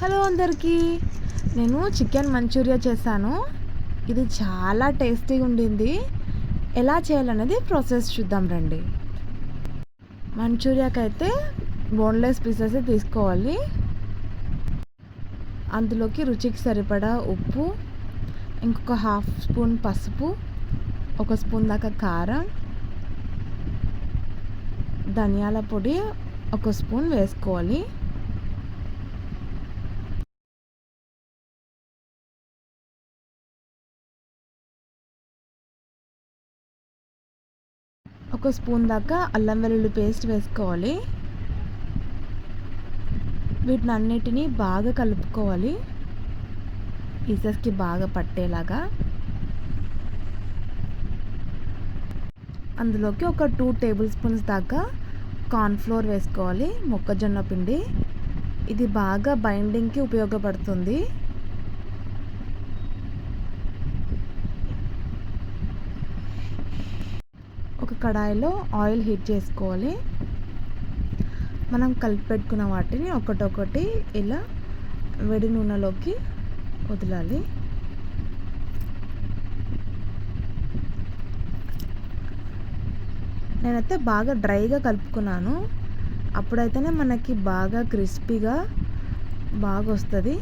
Hello అందరికీ. నేను chicken Manchuria చేశాను. ఇది చాలా టేస్టీగా ఉండింది. ఎలా చేయాలనేది ప్రాసెస్ చూద్దాం రండి. మంచూరియాకి అయితే బోన్లెస్ పీసెస్ తీసుకోవాలి. అందులోకి రుచికి సరిపడా ఉప్పు ఇంకొక హాఫ్ స్పూన్ పసుపు ఒక స్పూన్ దాకా కారం ధనియాల పొడి ఒక స్పూన్ వేసుకోవాలి. ఒక స్పూన్ దాకా అల్లం వెల్లుల్లి పేస్ట్ వేసుకోవాలి. వీటిని అన్నిటినీ బాగా కలుపుకోవాలి. పీసెస్కి బాగా పట్టేలాగా. అందులోకి ఒక టూ టేబుల్ స్పూన్స్ దాకా కార్న్ఫ్లోర్ వేసుకోవాలి మొక్కజొన్న పిండి. ఇది బాగా బైండింగ్కి ఉపయోగపడుతుంది ఒక కడాయిలో ఆయిల్ హీట్ చేసుకోవాలి. మనం కలిపి పెట్టుకున్న వాటిని ఒకటొకటి ఇలా వేడి నూనెలోకి వదలాలి. నేనైతే బాగా డ్రైగా కలుపుకున్నాను. అప్పుడైతేనే మనకి బాగా క్రిస్పీగా బాగా వస్తుంది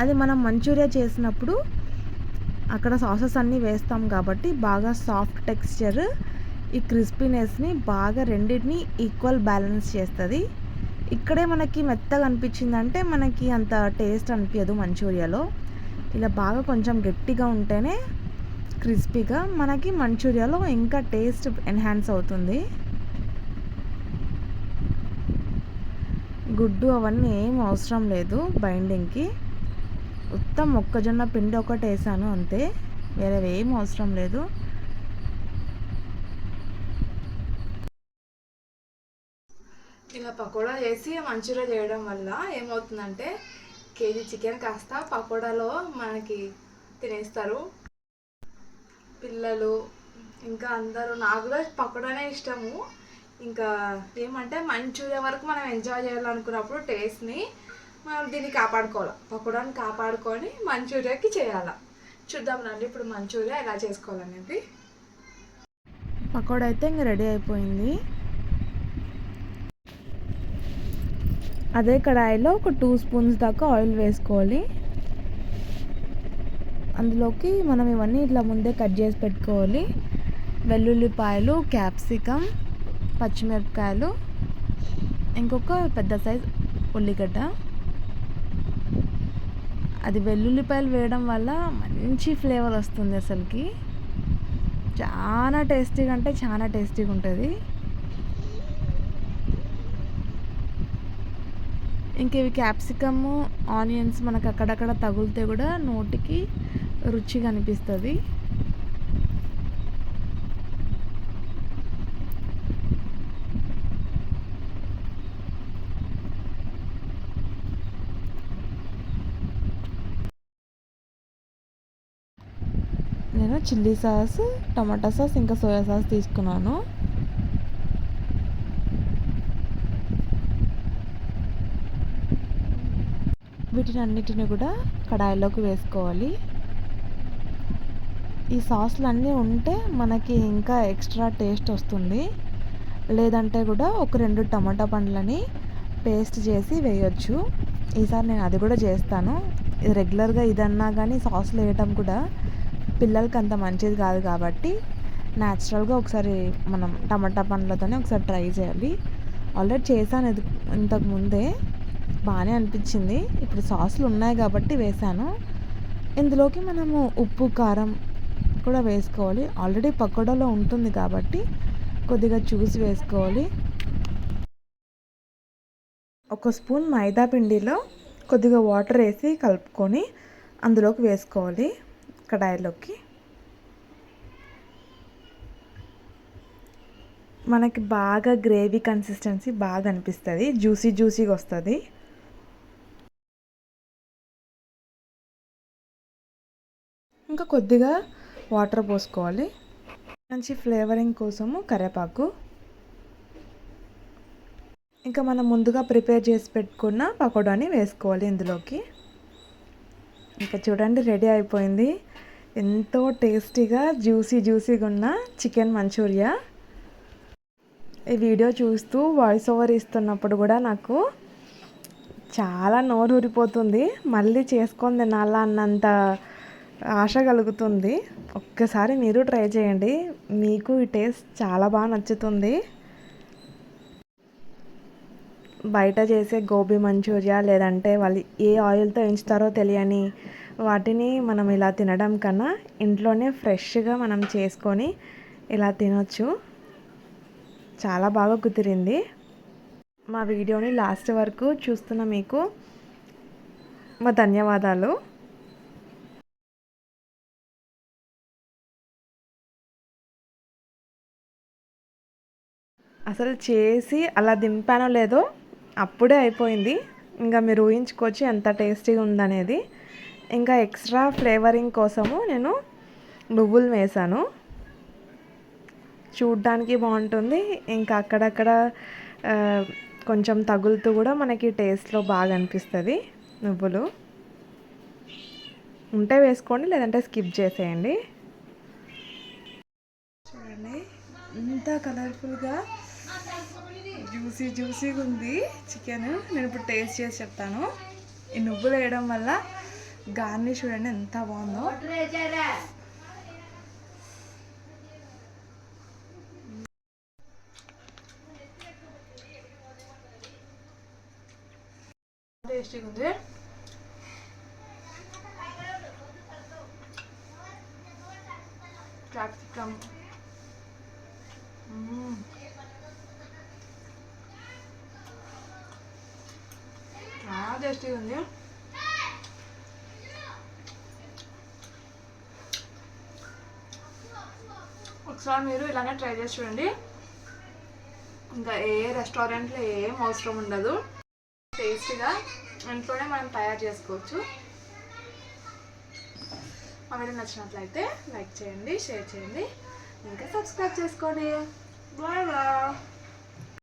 అది మనం మంచూరియా చేసినప్పుడు అక్కడ సాసెస్ అన్నీ వేస్తాం కాబట్టి బాగా సాఫ్ట్ టెక్స్చర్ ఈ క్రిస్పీనెస్ని బాగా రెండింటిని ఈక్వల్ బ్యాలెన్స్ చేస్తుంది. ఇక్కడే మనకి మెత్తగా అనిపించిందంటే మనకి అంత టేస్ట్ అనిపించదు మంచూరియాలో. ఇలా బాగా కొంచెం గట్టిగా ఉంటేనే క్రిస్పీగా మనకి మంచూరియాలో ఇంకా టేస్ట్ ఎన్హాన్స్ అవుతుంది. గుడ్డు అవన్నీ ఏం అవసరం లేదు బైండింగ్కి. మొత్తం మొక్కజొన్న పిండి ఒకటి వేసాను అంతే. వేరే ఏం అవసరం లేదు. ఇలా పకోడా చేసి మంచూరియా చేయడం వల్ల ఏమవుతుందంటే కేజీ చికెన్ కాస్త పకోడాలో మనకి తినేస్తారు. పిల్లలు ఇంకా అందరూ. నాకు కూడా పకోడానే ఇష్టము. ఇంకా ఏమంటే మంచూరియా వరకు మనం ఎంజాయ్ చేయాలనుకున్నప్పుడు టేస్ట్ని మనం దీన్ని కాపాడుకోవాలి. పకోడాని కాపాడుకొని మంచూరియాకి చేయాలి. చూద్దాం రండి ఇప్పుడు మంచూరియా ఎలా చేసుకోవాలనేది. పకోడా అయితే ఇంక రెడీ అయిపోయింది. అదే కడాయిలో ఒక టూ స్పూన్స్ దాకా ఆయిల్ వేసుకోవాలి. అందులోకి మనం ఇవన్నీ ఇట్లా ముందే కట్ చేసి పెట్టుకోవాలి. వెల్లుల్లిపాయలు క్యాప్సికమ్ పచ్చిమిరపకాయలు ఇంకొక పెద్ద సైజ్ ఉల్లిగడ్డ. అది వెల్లుల్లిపాయలు వేయడం వల్ల మంచి ఫ్లేవర్ వస్తుంది అసలుకి. చాలా టేస్టీగా అంటే చాలా టేస్టీగా ఉంటుంది. ఇంక ఇవి క్యాప్సికమ్ ఆనియన్స్ మనకు అక్కడక్కడ తగులితే కూడా నోటికి రుచిగా అనిపిస్తుంది నేను చిల్లీ సాస్ టమాటా సాస్ ఇంకా సోయా సాస్ తీసుకున్నాను. వీటిని అన్నిటిని కూడా కడాయిలోకి వేసుకోవాలి. ఈ సాస్లు అన్నీ ఉంటే మనకి ఇంకా ఎక్స్ట్రా టేస్ట్ వస్తుంది. లేదంటే కూడా ఒక రెండు టమాటా పండ్లని పేస్ట్ చేసి వేయొచ్చు. ఈసారి నేను అది కూడా చేస్తాను. రెగ్యులర్గా ఇదన్నా కానీ సాస్లు వేయటం కూడా పిల్లలకి అంత మంచిది కాదు కాబట్టి న్యాచురల్గా ఒకసారి మనం టమాటా పండ్లతోనే ఒకసారి ట్రై చేయాలి. ఆల్రెడీ చేశాను ఇది ఇంతకు ముందే. బాగానే అనిపించింది. ఇప్పుడు సాసులు ఉన్నాయి కాబట్టి వేసాను ఇందులోకి మనము ఉప్పు కారం కూడా వేసుకోవాలి. ఆల్రెడీ పకోడాలో ఉంటుంది కాబట్టి కొద్దిగా చూసి వేసుకోవాలి. ఒక స్పూన్ మైదా పిండిలో కొద్దిగా వాటర్ వేసి కలుపుకొని అందులోకి వేసుకోవాలి కడాయిలోకి. మనకి బాగా గ్రేవీ కన్సిస్టెన్సీ బాగా అనిపిస్తుంది. జ్యూసీ జ్యూసీగా వస్తుంది. కొద్దిగా వాటర్ పోసుకోవాలి. మంచి ఫ్లేవరింగ్ కోసము కరివేపాకు ఇంకా మనం ముందుగా ప్రిపేర్ చేసి పెట్టుకున్న పకోడాని వేసుకోవాలి ఇందులోకి. ఇంకా చూడండి రెడీ అయిపోయింది. ఎంతో టేస్టీగా జ్యూసీ జ్యూసీగా ఉన్న చికెన్ మంచూరియా. ఈ వీడియో చూస్తూ వాయిస్ ఓవర్ ఇస్తున్నప్పుడు కూడా నాకు చాలా నోరు ఊరిపోతుంది మళ్ళీ చేసుకొని తినాలా అన్నంత ఆశ కలుగుతుంది. ఒక్కసారి మీరు ట్రై చేయండి. మీకు ఈ టేస్ట్ చాలా బాగా నచ్చుతుంది. బయట చేసే గోబీ మంచూరియా లేదంటే వాళ్ళు ఏ ఆయిల్తో ఎంచుతారో తెలియని వాటిని మనం ఇలా తినడం కన్నా ఇంట్లోనే ఫ్రెష్గా మనం చేసుకొని ఇలా తినొచ్చు. చాలా బాగా కుదిరింది. మా వీడియోని లాస్ట్ వరకు చూస్తున్న మీకు మా ధన్యవాదాలు. అసలు చేసి అలా దింపానో లేదో అప్పుడే అయిపోయింది. ఇంకా మీరు ఊహించుకోవచ్చు ఎంత టేస్టీగా ఉందనేది. ఇంకా ఎక్స్ట్రా ఫ్లేవరింగ్ కోసము నేను నువ్వులు వేసాను చూడ్డానికి బాగుంటుంది. ఇంకా అక్కడక్కడ కొంచెం తగులుతూ కూడా మనకి టేస్ట్లో బాగా అనిపిస్తుంది నువ్వులు. ఉంటే వేసుకోండి లేదంటే స్కిప్ చేసేయండి. చూడండి ఇంత కలర్ఫుల్గా జ్యూసీ జ్యూసీగా ఉంది. చికెన్ నేను ఇప్పుడు టేస్ట్ చేసి చెప్తాను. ఈ నువ్వులు వేయడం వల్ల గార్నిష్ చూడండి ఎంత బాగుందో. టేస్టీగా ఉంది. క్యాప్సికమ్. చాలా టేస్టీగా ఉంది ఒకసారి మీరు ఇలానే ట్రై చేసి చూడండి. ఇంకా ఏ రెస్టారెంట్లో ఏం అవసరం ఉండదు. టేస్ట్గా ఇంట్లోనే మనం తయారు చేసుకోవచ్చు. మా వీడియో నచ్చినట్లయితే లైక్ చేయండి షేర్ చేయండి. ఇంకా సబ్స్క్రైబ్ చేసుకోండి. Bye bye.